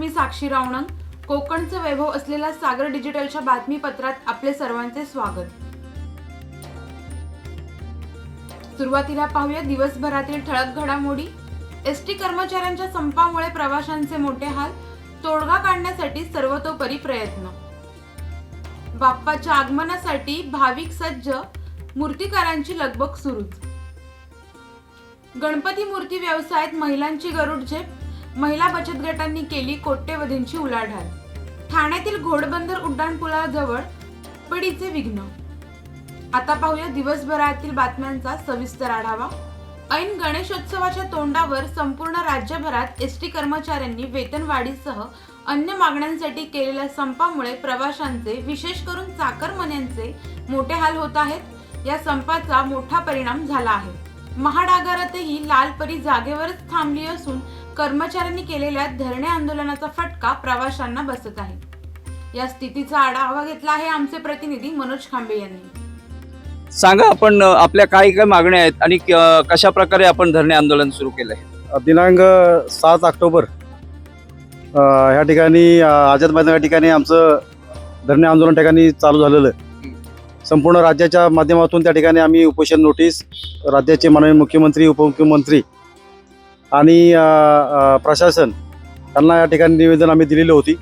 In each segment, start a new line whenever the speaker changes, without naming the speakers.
मी साक्षी रावणन. कोकणचं वैभव असलेल्या सागर डिजिटलच्या बातमीपत्रात आपले सर्वांचे स्वागत. सुरुवातीला पाहूया दिवसभरातील ठळक घडामोडी. एस टी कर्मचाऱ्यांच्या संपामुळे प्रवाशांचे मोठे हाल. तोडगा काढण्यासाठी सर्वतोपरी प्रयत्न. बाप्पाच्या आगमनासाठी भाविक सज्ज. मूर्तीकारांची लगबग सुरूच. गणपती मूर्ती व्यवसायात महिलांची गरुड झेप महिला बचत गटांनी केली कोट्यवधींची उलाढाल. ठाण्यातील घोडबंदर उड्डाणपुलाजवळ पडीचे विघ्न. आता पाहूया दिवसभरातील बातम्यांचा सविस्तर आढावा. ऐन गणेशोत्सवाच्या तोंडावर संपूर्ण राज्यभरात एस टी कर्मचाऱ्यांनी वेतनवाढीसह अन्य मागण्यांसाठी केलेल्या संपामुळे प्रवाशांचे विशेष करून चाकरमन्यांचे मोठे हाल होत आहेत. या संपाचा मोठा परिणाम झाला आहे. महाड आगारातही लालपरी जागेवरच थांबली असून कर्मचाऱ्यांनी केलेल्या धरणे आंदोलनाचा फटका प्रवाशांना बसत आहे. या स्थितीचा आढावा घेतला आहे आमचे प्रतिनिधी मनोज खांबे यांनी.
सांगा आपण आपल्या काय काय मागण्या आहेत आणि कशा प्रकारे आपण धरणे आंदोलन सुरू केलंय
दिनांक सात ऑक्टोबर ह्या ठिकाणी आझाद मैदान या ठिकाणी आमचं धरणे आंदोलन ठिकाणी चालू झालेलं आहे. संपूर्ण राज्याच्या माध्यमातून त्या ठिकाणी आम्ही उपोषण नोटीस राज्याचे माननीय मुख्यमंत्री उपमुख्यमंत्री आणि प्रशासन यांना या ठिकाणी निवेदन आम्ही दिलेली होती.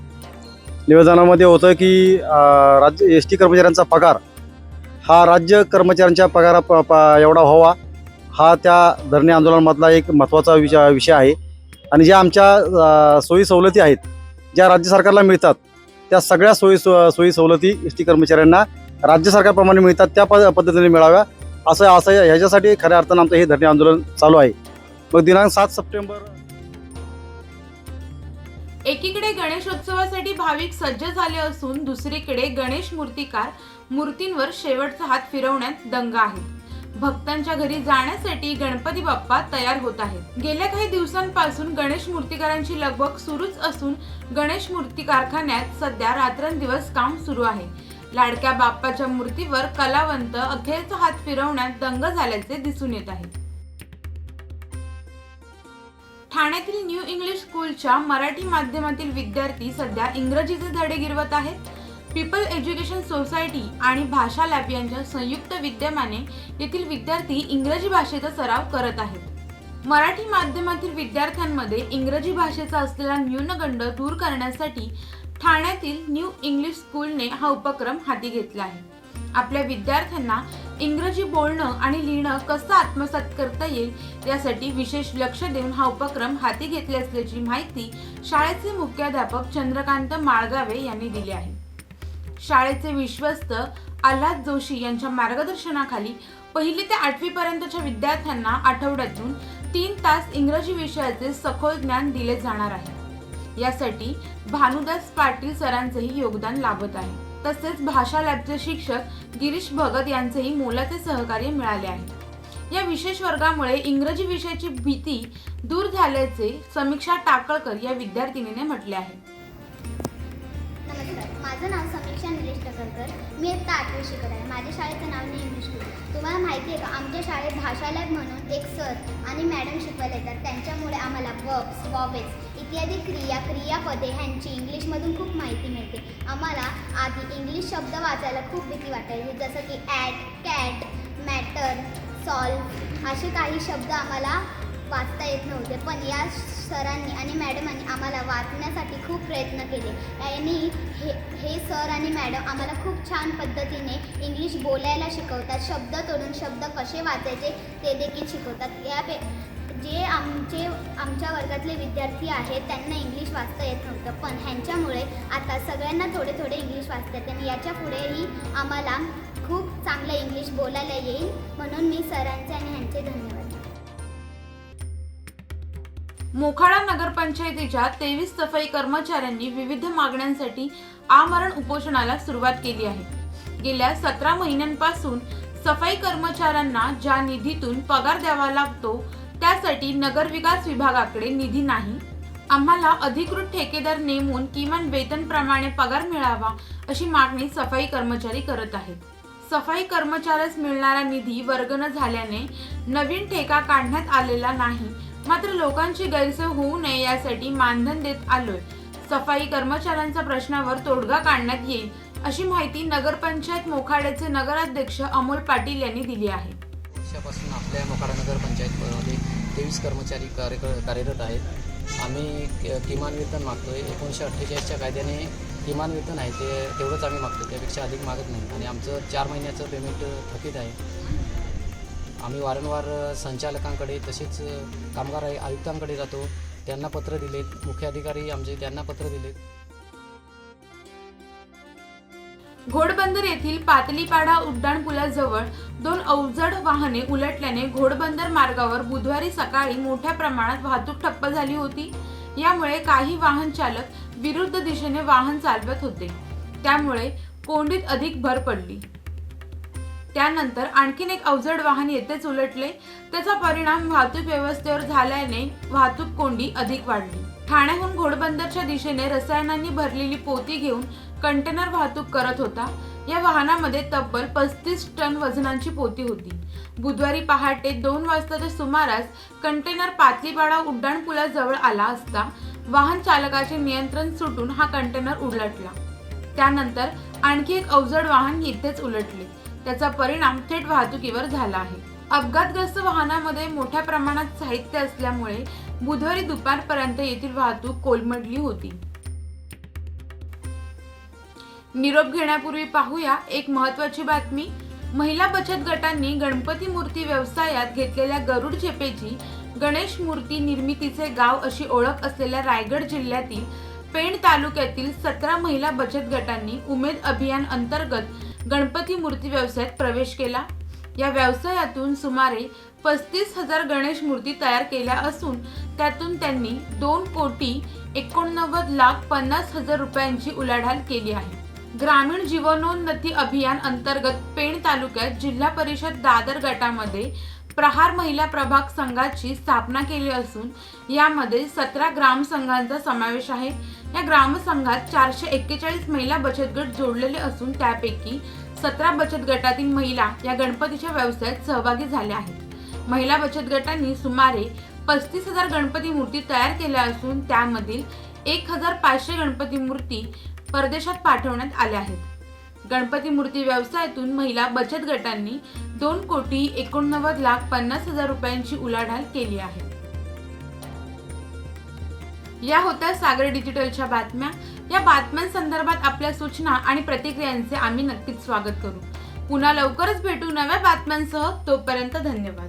निवेदनामध्ये होतं की राज्य एस टी कर्मचाऱ्यांचा पगार हा राज्य कर्मचाऱ्यांच्या पगारा प- प- एवढा व्हावा हा त्या धरणे आंदोलनामधला एक महत्त्वाचा विषय विषय आहे. आणि ज्या आमच्या सोयी सवलती आहेत ज्या राज्य सरकारला मिळतात त्या सगळ्या सोयी सो सोयी सवलती एस टी कर्मचाऱ्यांना राज्य सरकारप्रमाणे मिळतात त्या पद्धतीने मिळाव्या. असं असं ह्याच्यासाठी खऱ्या अर्थानं आमचं हे धरणे आंदोलन चालू आहे. मग दिनांक सात सप्टेंबर
एकीकडे गणेशोत्सवासाठी भाविक सज्ज झाले असून दुसरीकडे गणेश मूर्तीकार मूर्तींवर शेवटचा हात फिरवण्यात दंग आहे. भक्तांच्या घरी जाण्यासाठी गणपती बाप्पा तयार होत आहेत. गेल्या काही दिवसांपासून गणेश मूर्तिकारांची लगबग सुरूच असून गणेश मूर्ती कारखान्यात सध्या रात्रंदिवस काम सुरू आहे. लाडक्या बाप्पाच्या मूर्तीवर कलावंत अखेरचा हात फिरवण्यात दंग झाल्याचे दिसून येत आहे. ठाण्यातील न्यू इंग्लिश स्कूलच्या मराठी माध्यमातील विद्यार्थी सध्या इंग्रजीचे धडे गिरवत आहेत. पीपल एज्युकेशन सोसायटी आणि भाषा लॅब यांच्या संयुक्त विद्यमाने येथील विद्यार्थी इंग्रजी भाषेचा सराव करत आहेत. मराठी माध्यमातील विद्यार्थ्यांमध्ये इंग्रजी भाषेचा असलेला न्यूनगंड दूर करण्यासाठी ठाण्यातील न्यू इंग्लिश स्कूलने हा उपक्रम हाती घेतला आहे. आपल्या विद्यार्थ्यांना इंग्रजी बोलणं आणि लिहिणं कसं आत्मसात करता येईल यासाठी विशेष लक्ष देऊन हा उपक्रम हाती घेतले असल्याची माहिती शाळेचे मुख्याध्यापक चंद्रकांत माळगावे यांनी दिली आहे. शाळेचे विश्वस्त आल्हाद जोशी यांच्या मार्गदर्शनाखाली पहिली ते आठवी पर्यंतच्या विद्यार्थ्यांना आठवड्यातून तीन तास इंग्रजी विषयाचे सखोल ज्ञान दिले जाणार आहे. यासाठी भानुदास पाटील सरांचेही योगदान लाभत आहे. तसेच भाषा लॅबचे शिक्षक गिरीश भगत यांचेही मोलाचे सहकार्य मिळाले आहे. या विशेष वर्गामुळे इंग्रजी विषयाची भीती दूर झाल्याचे समीक्षा टाकळकर या विद्यार्थिनीने म्हटले आहे.
माझं नाव समीक्षा निलेश टकरकर मी इयत्ता आठवी शिकत आहे. माझ्या शाळेचं नाव न्यू इंग्लिश स्कूल तुम्हाला माहिती आहे का आमच्या शाळेत भाषा लॅब म्हणून एक सर आणि मॅडम शिकवायला येतात. त्यांच्यामुळे आम्हाला वर्ब्स वॉवेल्स इत्यादी क्रिया क्रियापदे ह्यांची इंग्लिशमधून खूप माहिती मिळते. आम्हाला आधी इंग्लिश शब्द वाचायला खूप भीती वाटायची जसं की ॲट कॅट मॅटर सॉल्व असे काही शब्द आम्हाला वाचता येत नव्हते. पण या सरांनी आणि मॅडमांनी आम्हाला वाचण्यासाठी खूप प्रयत्न केले. यांनी हे हे सर आणि मॅडम आम्हाला खूप छान पद्धतीने इंग्लिश बोलायला शिकवतात. शब्द तोडून शब्द कसे वाचायचे ते देखील शिकवतात. यापे जे आमचे आमच्या वर्गातले विद्यार्थी आहेत त्यांना इंग्लिश वाचता येत नव्हतं. पण ह्यांच्यामुळे आता सगळ्यांना थोडे थोडे इंग्लिश वाचता येते. आणि याच्या पुढेही आम्हाला खूप चांगलं इंग्लिश बोलायला येईल. म्हणून मी सरांचे आणि ह्यांचे धन्यवाद.
मोखाडा नगरपंचायतीच्या तेवीस सफाई कर्मचाऱ्यांनी विविध मागण्यांसाठी आमरण उपोषणाला सुरुवात केली आहे. गेल्या सतरा महिन्यांपासून सफाई कर्मचाऱ्यांना ज्या निधीतून पगार द्यावा लागतो त्यासाठी नगरविकास विभागाकडे निधी नाही. आम्हाला अधिकृत ठेकेदार नेमून किमान वेतनप्रमाणे पगार मिळावा अशी मागणी सफाई कर्मचारी करत आहेत. सफाई कर्मचाऱ्यास मिळणारा निधी वर्ग न झाल्याने नवीन ठेका काढण्यात आलेला नाही. मात्र लोकांची गैरसोय होऊ नये यासाठी मानधन देत आलोय. सफाई कर्मचाऱ्यांच्या प्रश्नावर तोडगा काढण्यात येईल अशी माहिती नगरपंचायत मोखाड्याचे नगराध्यक्ष अमोल पाटील यांनी दिली आहे.
आपल्या मोखाडा नगर तेवीस कर्मचारी कार्य कार्यरत आहेत. आम्ही किमान वेतन मागतो आहे एकोणीसशे अठ्ठेचाळीसच्या कायद्याने किमान वेतन आहे ते तेवढंच आम्ही मागतो त्यापेक्षा अधिक मागत नाही. आणि आमचं चार महिन्याचं पेमेंट थकीत आहे. आम्ही वारंवार संचालकांकडे तसेच कामगार आयुक्तांकडे जातो. त्यांना पत्र दिलेत. मुख्याधिकारी आमचे त्यांना पत्र दिलेत.
घोडबंदर येथील पातलीपाडा उड्डाणपुलाजवळ दोन अवजड वाहने उलटल्याने घोडबंदर मार्गावर बुधवारी सकाळी मोठ्या प्रमाणात वाहतूक ठप्प झाली होती. यामुळे काही वाहन चालक विरुद्ध दिशेने वाहन चालवत होते. त्यामुळे कोंडीत अधिक भर पडली. त्यानंतर आणखीन एक अवजड वाहन येथेच उलटले. त्याचा परिणाम वाहतूक व्यवस्थेवर झाल्याने वाहतूक कोंडी अधिक वाढली. ठाण्याहून घोडबंदरच्या दिशेने रसायनांनी भरलेली पोती घेऊन कंटेनर वाहतूक करत होता. या वाहनामध्ये तब्बल पस्तीस टन वजनांची पोती होती. बुधवारी पहाटे दोन वाजताच्या सुमारास कंटेनर पातलीपाडा उड्डाणपुलाजवळ आला असता वाहन चालकाचे नियंत्रण सुटून हा कंटेनर उलटला. त्यानंतर आणखी एक अवजड वाहन येथेच उलटले. त्याचा परिणाम थेट वाहतुकीवर झाला आहे. अपघातग्रस्त वाहनामध्ये मोठ्या प्रमाणात साहित्य असल्यामुळे बुधवारी दुपारपर्यंत येथील वाहतूक कोलमडली होती. निरोप घेण्यापूर्वी पाहूया एक महत्वाची बातमी. महिला बचत गटांनी गणपती मूर्ती व्यवसायात घेतलेल्या गरुड झेपेची गणेश मूर्ती निर्मितीचे गाव अशी ओळख असलेल्या रायगड जिल्ह्यातील पेण तालुक्यातील सतरा महिला बचत गटांनी उमेद अभियान अंतर्गत गणपती मूर्ती व्यवसायात प्रवेश केला. या व्यवसायातून सुमारे पस्तीस हजार गणेश मूर्ती तयार केल्या असून त्यातून त्यांनी दोन कोटी एकोणनव्वद लाख पन्नास हजार रुपयांची उलाढाल केली आहे. ग्रामीण जीवनोन्नती अभियान अंतर्गत पेण तालुक्यात जिल्हा परिषद दादर गटामध्ये प्रहार महिला प्रभाग संघाची स्थापना केली असून यामध्ये सतरा ग्रामसंघांचा समावेश आहे. या ग्रामसंघात चारशे एक्केचाळीस महिला बचत गट जोडलेले असून त्यापैकी सतरा बचत गटातील महिला या गणपतीच्या व्यवसायात सहभागी झाल्या आहेत. महिला बचत गटांनी सुमारे पस्तीस हजार गणपती मूर्ती तयार केल्या असून त्यामधील एक हजार पाचशे गणपती मूर्ती परदेशात पाठवण्यात आल्या आहेत. गणपती मूर्ती व्यवसायातून महिला बचत गटांनी दोन कोटी एकोणनव्वद लाख पन्नास हजार रुपयांची उलाढाल केली आहे. या होत्या सागर डिजिटलच्या बातम्या. या बातम्यांसंदर्भात आपल्या सूचना आणि प्रतिक्रियांचे आम्ही नक्कीच स्वागत करू. पुन्हा लवकरच भेटू नव्या बातम्यांसह. तोपर्यंत धन्यवाद.